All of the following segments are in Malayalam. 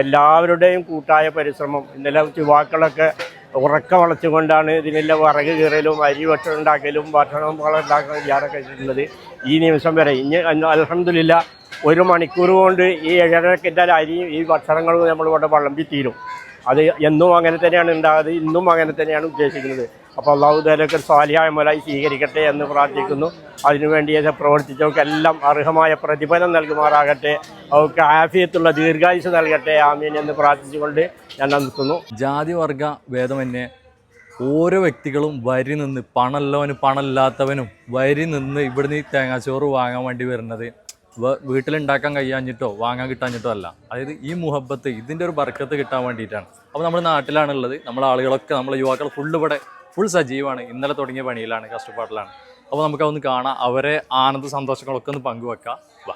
എല്ലാവരുടെയും കൂട്ടായ പരിശ്രമം. ഇന്നലെ യുവാക്കളൊക്കെ ഉറക്ക വളച്ചുകൊണ്ടാണ് ഇതിനെല്ലാം വിറക് കീറലും അരി ഭക്ഷണം ഉണ്ടാക്കലും ഭക്ഷണം ഉണ്ടാക്കലും ഞാനൊക്കെ ചെയ്തിട്ടുള്ളത് ഈ നിമിഷം വരെ ഇനി അലഹമില്ല ഒരു മണിക്കൂർ കൊണ്ട് ഈ ഏഴരക്കിന്റെ അരിയും ഈ ഭക്ഷണങ്ങളും നമ്മൾ ഇവിടെ വിളമ്പി തീരും അത് എന്നും അങ്ങനെ തന്നെയാണ് ഉണ്ടാകുന്നത് ഇന്നും അങ്ങനെ തന്നെയാണ് ഉദ്ദേശിക്കുന്നത്. അപ്പോൾ അള്ളാഹു തലൊക്കെ സ്വാലിയായ മുലായി സ്വീകരിക്കട്ടെ എന്ന് പ്രാർത്ഥിക്കുന്നു. അതിനുവേണ്ടി ഇത് പ്രവർത്തിച്ചവർക്ക് എല്ലാം അർഹമായ പ്രതിഫലം നൽകുമാറാകട്ടെ. അവർക്ക് ആഫിയത്തുള്ള ദീർഘായുസ് നൽകട്ടെ. ആമീൻ എന്ന് പ്രാർത്ഥിച്ചുകൊണ്ട് ഞാൻ നിർത്തുന്നു. ജാതി വർഗ ഭേദമന്യേ ഓരോ വ്യക്തികളും വരി നിന്ന് പണമുള്ളവനും പണമില്ലാത്തവനും വരി നിന്ന് ഇവിടുന്ന് ഈ തേങ്ങാച്ചോറ് വാങ്ങാൻ വേണ്ടി വരുന്നത് വീട്ടിലുണ്ടാക്കാൻ കഴിയാഞ്ഞിട്ടോ വാങ്ങാൻ കിട്ടാഞ്ഞിട്ടോ അല്ല. അതായത് ഈ മുഹബത്ത് ഇതിന്റെ ഒരു ബർക്കത്ത് കിട്ടാൻ വേണ്ടിയിട്ടാണ്. അപ്പോൾ നമ്മുടെ നാട്ടിലാണുള്ളത് നമ്മളെ ആളുകളൊക്കെ നമ്മളെ യുവാക്കൾ ഫുള്ള് ഇവിടെ ഫുൾ സജീവമാണ് ഇന്നലെ തുടങ്ങിയ പണിയിലാണ് കഷ്ടപ്പാടിലാണ് അപ്പോൾ നമുക്ക് അതൊന്ന് കാണാം. അവരെ ആനന്ദ സന്തോഷങ്ങളൊക്കെ ഒന്ന് പങ്കുവെക്കാം. വാ.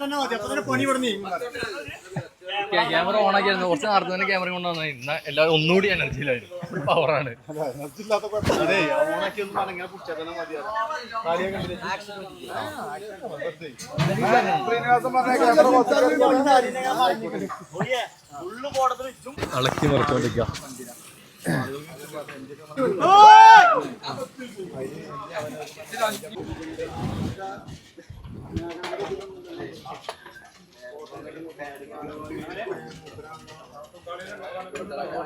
തന്നെ മതി. അപ്പൊ തന്നെ പണി പോണ അരി. ക്യാമറ ഓൺ ആക്കിയായിരുന്നു കുറച്ച് നേരത്തെ തന്നെ ക്യാമറ കൊണ്ടുവന്നു ഇന്ന് എല്ലാവരും ഒന്നുകൂടി എനർജിയിലായിരുന്നു പവറാണ് ഇളക്കി മറിച്ചോണ്ടിരിക്കുക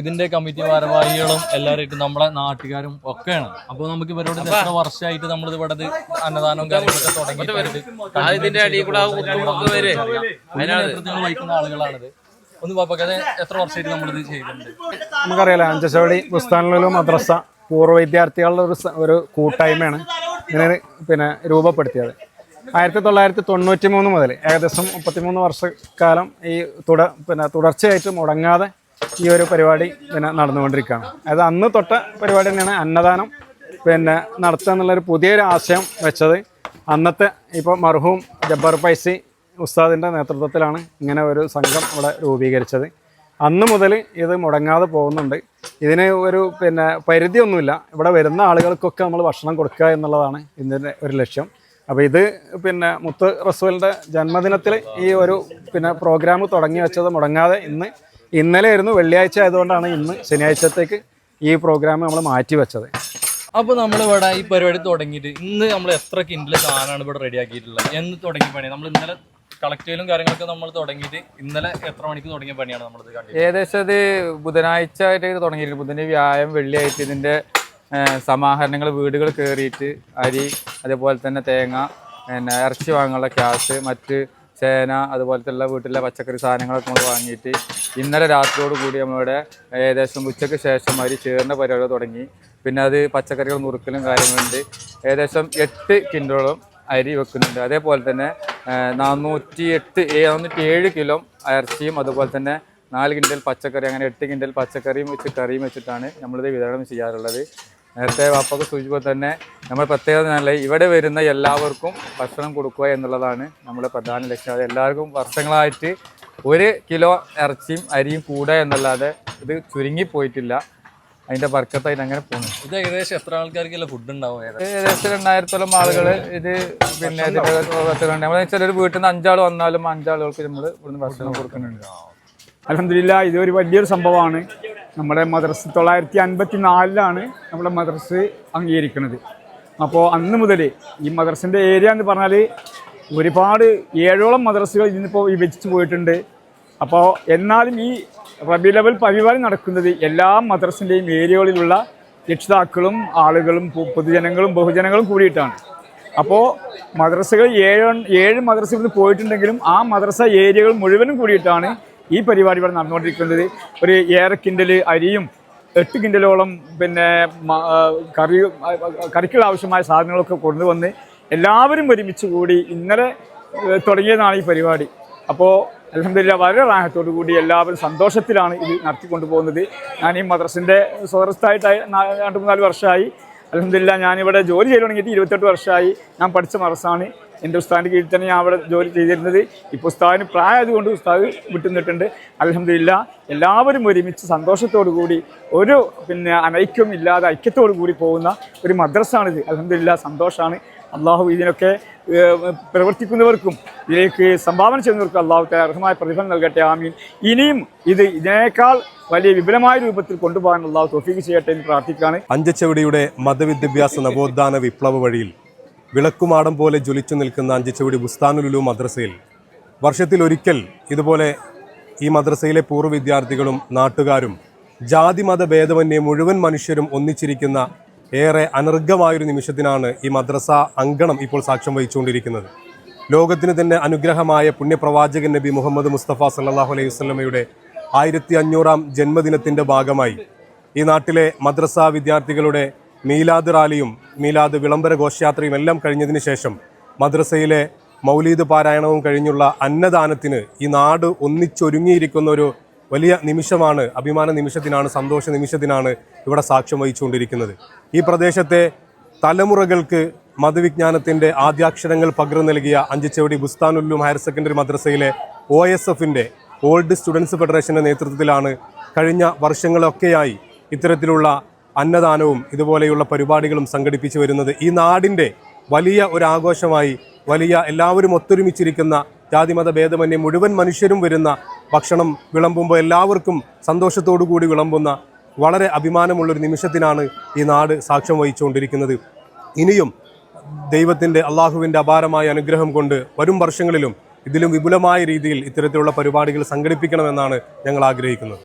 ഇതിന്റെ കമ്മിറ്റി ഭാരവാഹികളും എല്ലാവരും നമ്മുടെ നാട്ടുകാരും ഒക്കെയാണ്. അപ്പോൾ നമുക്ക് ഇവരോട് എത്ര വർഷമായിട്ട് നമ്മൾ ഇവിടെ അന്നദാനവും കാര്യങ്ങളൊക്കെ തുടങ്ങിയിട്ടുണ്ട് വഹിക്കുന്ന ആളുകളാണിത്. ഒന്ന് പാപ്പക്കത് എത്ര വർഷമായിട്ട് നമ്മളിത് ചെയ്യുന്നുണ്ട് നമുക്കറിയാലോ അഞ്ചശോടി ബുസ്താനിലും മദ്രസ. പൂർവ വിദ്യാർത്ഥികളുടെ ഒരു ഒരു കൂട്ടായ്മയാണ് ഇതിനെ പിന്നെ രൂപപ്പെടുത്തിയത്. ആയിരത്തി തൊള്ളായിരത്തി തൊണ്ണൂറ്റി മൂന്ന് മുതൽ ഏകദേശം മുപ്പത്തിമൂന്ന് വർഷക്കാലം ഈ തുട പിന്നെ തുടർച്ചയായിട്ട് മുടങ്ങാതെ ഈ ഒരു പരിപാടി പിന്നെ നടന്നുകൊണ്ടിരിക്കുകയാണ്. അതായത് അന്ന് തൊട്ട പരിപാടി തന്നെയാണ് അന്നദാനം പിന്നെ നടത്തുക എന്നുള്ളൊരു പുതിയൊരു ആശയം വെച്ചത്. അന്നത്തെ ഇപ്പോൾ മർഹൂം ജബ്ബർ പൈസി ഉസ്താദിന്റെ നേതൃത്വത്തിലാണ് ഇങ്ങനെ ഒരു സംഘം ഇവിടെ രൂപീകരിച്ചത്. അന്ന് മുതൽ ഇത് മുടങ്ങാതെ പോകുന്നുണ്ട്. ഇതിന് ഒരു പിന്നെ പരിധിയൊന്നുമില്ല. ഇവിടെ വരുന്ന ആളുകൾക്കൊക്കെ നമ്മൾ ഭക്ഷണം കൊടുക്കുക എന്നുള്ളതാണ് ഇതിന്റെ ഒരു ലക്ഷ്യം. അപ്പോൾ ഇത് പിന്നെ മുത്ത് റസൂലിന്റെ ജന്മദിനത്തിൽ ഈ ഒരു പിന്നെ പ്രോഗ്രാം തുടങ്ങി വെച്ചത് മുടങ്ങാതെ ഇന്ന് ഇന്നലെ ആയിരുന്നു വെള്ളിയാഴ്ച ആയതുകൊണ്ടാണ് ഇന്ന് ശനിയാഴ്ചത്തേക്ക് ഈ പ്രോഗ്രാം നമ്മൾ മാറ്റി വെച്ചത്. അപ്പോൾ നമ്മൾ ഇവിടെ ഈ പരിപാടി തുടങ്ങിയിട്ട് ഇന്ന് നമ്മൾ എത്ര കിൻഡിലെ സാധനമാണ് ഇവിടെ റെഡി ആക്കിയിട്ടുള്ളത്? എന്ന് തുടങ്ങി പണി നമ്മൾ ഇന്നലെ കളക്ട് ചെയ്യലും കാര്യങ്ങളൊക്കെ നമ്മൾ തുടങ്ങിയിട്ട് ഇന്നലെ എത്ര മണിക്ക് തുടങ്ങിയ പണിയാണ് നമ്മൾ ഏകദേശം അത് ബുധനാഴ്ച ആയിട്ട് ഇത് തുടങ്ങിയിരിക്കും ബുധന് വ്യായം വെള്ളിയായിട്ട് ഇതിന്റെ സമാഹരണങ്ങൾ വീടുകൾ കയറിയിട്ട് അരി അതേപോലെ തന്നെ തേങ്ങ പിന്നെ ഇറച്ചി വാങ്ങാനുള്ള ക്യാഷ് മറ്റ് ചേന അതുപോലത്തെ വീട്ടിലെ പച്ചക്കറി സാധനങ്ങളൊക്കെ നമ്മൾ വാങ്ങിയിട്ട് ഇന്നലെ രാത്രിയോട് കൂടി നമ്മളിവിടെ ഏകദേശം ഉച്ചയ്ക്ക് ശേഷം അരി ചേർന്ന പരിപാടി തുടങ്ങി. പിന്നെ അത് പച്ചക്കറികൾ നുറുക്കലും കാര്യങ്ങളുണ്ട്. ഏകദേശം എട്ട് കിൻഡോളം അരി വെക്കുന്നുണ്ട്. അതേപോലെ തന്നെ നാനൂറ്റി എട്ട് നാനൂറ്റി ഏഴ് കിലോ ഇറച്ചിയും അതുപോലെ തന്നെ നാല് കിൻഡൽ പച്ചക്കറി അങ്ങനെ എട്ട് കിൻഡൽ പച്ചക്കറിയും വെച്ച് കറിയും വെച്ചിട്ടാണ് നമ്മളിത് വിതരണം ചെയ്യാറുള്ളത്. നേരത്തെ വാപ്പൊക്കെ സൂചിപ്പോൾ തന്നെ നമ്മൾ പ്രത്യേകത നല്ല ഇവിടെ വരുന്ന എല്ലാവർക്കും ഭക്ഷണം കൊടുക്കുക എന്നുള്ളതാണ് നമ്മുടെ പ്രധാന ലക്ഷ്യം. അത് എല്ലാവർക്കും വർഷങ്ങളായിട്ട് ഒരു കിലോ ഇറച്ചിയും അരിയും കൂടുക എന്നല്ലാതെ ഇത് ചുരുങ്ങിപ്പോയിട്ടില്ല. അതിന്റെ വർക്കത്തായിട്ട് അങ്ങനെ പോകുന്നു ഇത് ഏകദേശം എത്ര ആൾക്കാർക്കല്ല ഫുഡ് ഉണ്ടാവും ഏകദേശം രണ്ടായിരത്തോളം ആളുകൾ ഇത് പിന്നെ ഇതിന്റെ നമ്മൾ ചിലർ വീട്ടിൽ നിന്ന് അഞ്ചാൾ വന്നാലും അഞ്ചാളുകൾക്ക് നമ്മൾ ഇവിടുന്ന് ഭക്ഷണം കൊടുക്കുന്നുണ്ട്. അലഹമില്ല ഇതൊരു വലിയൊരു സംഭവമാണ്. നമ്മുടെ മദ്രസ് തൊള്ളായിരത്തി അൻപത്തി നാലിലാണ് നമ്മുടെ മദ്രസ് അംഗീകരിക്കുന്നത്. അപ്പോൾ അന്ന് മുതൽ ഈ മദ്രസിന്റെ ഏരിയ എന്ന് പറഞ്ഞാൽ ഒരുപാട് ഏഴോളം മദ്രസകൾ ഇന്നിപ്പോൾ വിഭജിച്ച് പോയിട്ടുണ്ട്. അപ്പോൾ എന്നാലും ഈ റബി ലെവൽ പരിപാടി നടക്കുന്നത് എല്ലാ മദ്രസിന്റെയും ഏരിയകളിലുള്ള രക്ഷിതാക്കളും ആളുകളും പൊതുജനങ്ങളും ബഹുജനങ്ങളും കൂടിയിട്ടാണ്. അപ്പോൾ മദ്രസകൾ ഏഴ് ഏഴ് നിന്ന് പോയിട്ടുണ്ടെങ്കിലും ആ മദ്രസ ഏരിയകൾ മുഴുവനും കൂടിയിട്ടാണ് ഈ പരിപാടി ഇവിടെ നടന്നുകൊണ്ടിരിക്കുന്നത്. ഒരു ഏറെ കിൻഡൽ അരിയും എട്ട് കിൻഡലോളം പിന്നെ കറി കറിക്കുള്ള ആവശ്യമായ സാധനങ്ങളൊക്കെ കൊണ്ടുവന്ന് എല്ലാവരും ഒരുമിച്ച് കൂടി ഇന്നലെ തുടങ്ങിയതാണ് ഈ പരിപാടി. അപ്പോൾ അലഹമില്ല വളരെ റാഹത്തോടു കൂടി എല്ലാവരും സന്തോഷത്തിലാണ് ഇത് നടത്തിക്കൊണ്ടു പോകുന്നത് ഞാൻ ഈ മദ്രസിന്റെ സ്വതസ്ഥായിട്ടായി രണ്ട് മൂന്നാൽ വർഷമായി. അലഹമില്ല ഞാനിവിടെ ജോലി ചെയ്ത് തുടങ്ങിയിട്ട് ഇരുപത്തെട്ട് വർഷമായി. ഞാൻ പഠിച്ച മദ്രസാണ്. എന്റെ ഉസ്താദിന്റെ കീഴിൽ തന്നെ ഞാൻ അവിടെ ജോലി ചെയ്തിരുന്നത്. ഇപ്പോൾ ഉസ്താദിന് പ്രായമായതുകൊണ്ട് ഉസ്താദ് വിട്ടുനിന്നിട്ടുണ്ട്. അലഹമില്ല എല്ലാവരും ഒരുമിച്ച് സന്തോഷത്തോടു കൂടി ഒരു പിന്നെ അനൈക്യം ഇല്ലാതെ ഐക്യത്തോടു കൂടി പോകുന്ന ഒരു മദ്രസാണിത്. അലഹമില്ല സന്തോഷമാണ് അള്ളാഹു ഇതിനൊക്കെ പ്രവർത്തിക്കുന്നവർക്കും ഇതിലേക്ക് സംഭാവന ചെയ്യുന്നവർക്കും അള്ളാഹു അർഹമായ പ്രതിഫലം നൽകട്ടെ ആമീൻ. ഇനിയും ഇത് ഇതിനേക്കാൾ വലിയ വിപുലമായ രൂപത്തിൽ കൊണ്ടുപോകാൻ അള്ളാഹു തോഫീക്ക് ചെയ്യട്ടെ എന്ന് പ്രാർത്ഥിക്കുകയാണ്. അഞ്ചച്ചവടിയുടെ മതവിദ്യാഭ്യാസ നവോത്ഥാന വിപ്ലവ വഴിയിൽ വിളക്കുമാടം പോലെ ജ്വലിച്ചു നിൽക്കുന്ന അഞ്ചിച്ചവടി ബുസ്താനുലുലു മദ്രസയിൽ. വർഷത്തിൽ ഒരിക്കൽ ഇതുപോലെ ഈ മദ്രസയിലെ പൂർവ വിദ്യാർത്ഥികളും നാട്ടുകാരും ജാതി മത ഭേദമന്യേ മുഴുവൻ മനുഷ്യരും ഒന്നിച്ചിരിക്കുന്ന ഏറെ അനർഘമായൊരു നിമിഷത്തിനാണ് ഈ മദ്രസ അങ്കണം ഇപ്പോൾ സാക്ഷ്യം വഹിച്ചുകൊണ്ടിരിക്കുന്നത്. ലോകത്തിന് തന്നെ അനുഗ്രഹമായ പുണ്യപ്രവാചകൻ നബി മുഹമ്മദ് മുസ്തഫ സല്ലാഹു അലൈഹി വസ്ലമയുടെ ആയിരത്തി അഞ്ഞൂറാം ജന്മദിനത്തിന്റെ ഭാഗമായി ഈ നാട്ടിലെ മദ്രസ വിദ്യാർത്ഥികളുടെ മീലാദ് റാലിയും മീലാദ് വിളംബര ഘോഷയാത്രയും എല്ലാം കഴിഞ്ഞതിന് ശേഷം മദ്രസയിലെ മൗലീദ് പാരായണവും കഴിഞ്ഞുള്ള അന്നദാനത്തിന് ഈ നാട് ഒന്നിച്ചൊരുങ്ങിയിരിക്കുന്ന ഒരു വലിയ നിമിഷമാണ് അഭിമാന നിമിഷത്തിനാണ് സന്തോഷ നിമിഷത്തിനാണ് ഇവിടെ സാക്ഷ്യം വഹിച്ചുകൊണ്ടിരിക്കുന്നത്. ഈ പ്രദേശത്തെ തലമുറകൾക്ക് മതവിജ്ഞാനത്തിന്റെ ആദ്യാക്ഷരങ്ങൾ പകർന്നു നൽകിയ അഞ്ചുചെവടി ബുസ്താനുല്ലും ഹയർ സെക്കൻഡറി മദ്രസയിലെ ഒ എസ് എഫിന്റെ ഓൾഡ് സ്റ്റുഡൻസ് ഫെഡറേഷന്റെ നേതൃത്വത്തിലാണ് കഴിഞ്ഞ വർഷങ്ങളൊക്കെയായി ഇത്തരത്തിലുള്ള അന്നദാനവും ഇതുപോലെയുള്ള പരിപാടികളും സംഘടിപ്പിച്ചു വരുന്നത് ഈ നാടിന്റെ വലിയ ഒരു ആഘോഷമായി വലിയ എല്ലാവരും ഒത്തൊരുമിച്ചിരിക്കുന്ന ജാതിമത ഭേദമന്യേ മുഴുവൻ മനുഷ്യരും വരുന്ന ഭക്ഷണം വിളമ്പുമ്പോൾ എല്ലാവർക്കും സന്തോഷത്തോടു കൂടി വിളമ്പുന്ന വളരെ അഭിമാനമുള്ളൊരു നിമിഷത്തിനാണ് ഈ നാട് സാക്ഷ്യം വഹിച്ചുകൊണ്ടിരിക്കുന്നത്. ഇനിയും ദൈവത്തിന്റെ അള്ളാഹുവിന്റെ അപാരമായ അനുഗ്രഹം കൊണ്ട് വരും വർഷങ്ങളിലും ഇതിലും വിപുലമായ രീതിയിൽ ഇത്തരത്തിലുള്ള പരിപാടികൾ സംഘടിപ്പിക്കണമെന്നാണ് ഞങ്ങൾ ആഗ്രഹിക്കുന്നത്.